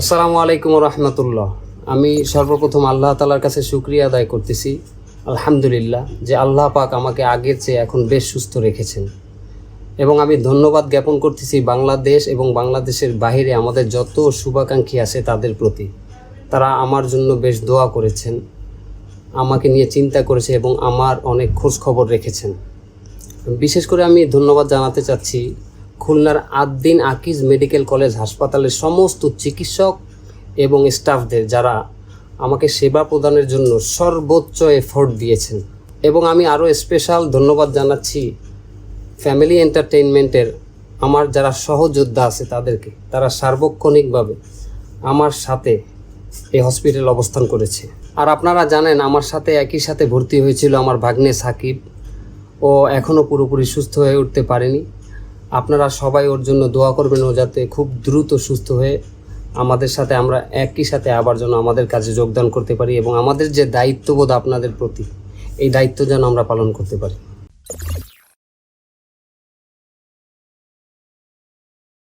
আসসালামু আলাইকুম রহমতুল্লাহ। আমি সর্বপ্রথম আল্লাহ তালার কাছে শুক্রিয়া আদায় করতেছি। আলহামদুলিল্লাহ যে আল্লাহ পাক আমাকে আগের চেয়ে এখন বেশ সুস্থ রেখেছেন। এবং আমি ধন্যবাদ জ্ঞাপন করতেছি বাংলাদেশ এবং বাংলাদেশের বাইরে আমাদের যত শুভাকাঙ্ক্ষী আছে তাদের প্রতি। তারা আমার জন্য বেশ দোয়া করেছেন, আমাকে নিয়ে চিন্তা করেছে এবং আমার অনেক খোঁজ খবর রেখেছেন। বিশেষ করে আমি ধন্যবাদ জানাতে চাচ্ছি খুলনার আদ্দিন আকিজ মেডিকেল কলেজ হাসপাতালের সমস্ত চিকিৎসক এবং স্টাফদের যারা আমাকে সেবা প্রদানের জন্য সর্বোচ্চ এফোর্ট দিয়েছেন। এবং আমি আরও স্পেশাল ধন্যবাদ জানাচ্ছি ফ্যামিলি এন্টারটেইনমেন্টের আমার যারা সহযোদ্ধা আছে তাদেরকে। তারা সার্বক্ষণিকভাবে আমার সাথে এই হসপিটাল অবস্থান করেছে। আর আপনারা জানেন, আমার সাথে একই সাথে ভর্তি হয়েছিল আমার ভাগ্নে সাকিব। ও এখনও পুরোপুরি সুস্থ হয়ে উঠতে পারেনি। আপনারা সবাই ওর জন্য দোয়া করবেন ও যাতে খুব দ্রুত সুস্থ হয়ে আমাদের সাথে আমরা একই সাথে আবার যেন আমাদের কাজে যোগদান করতে পারি এবং আমাদের যে দায়িত্ববোধ আপনাদের প্রতি, এই দায়িত্ব যেন আমরা পালন করতে পারি।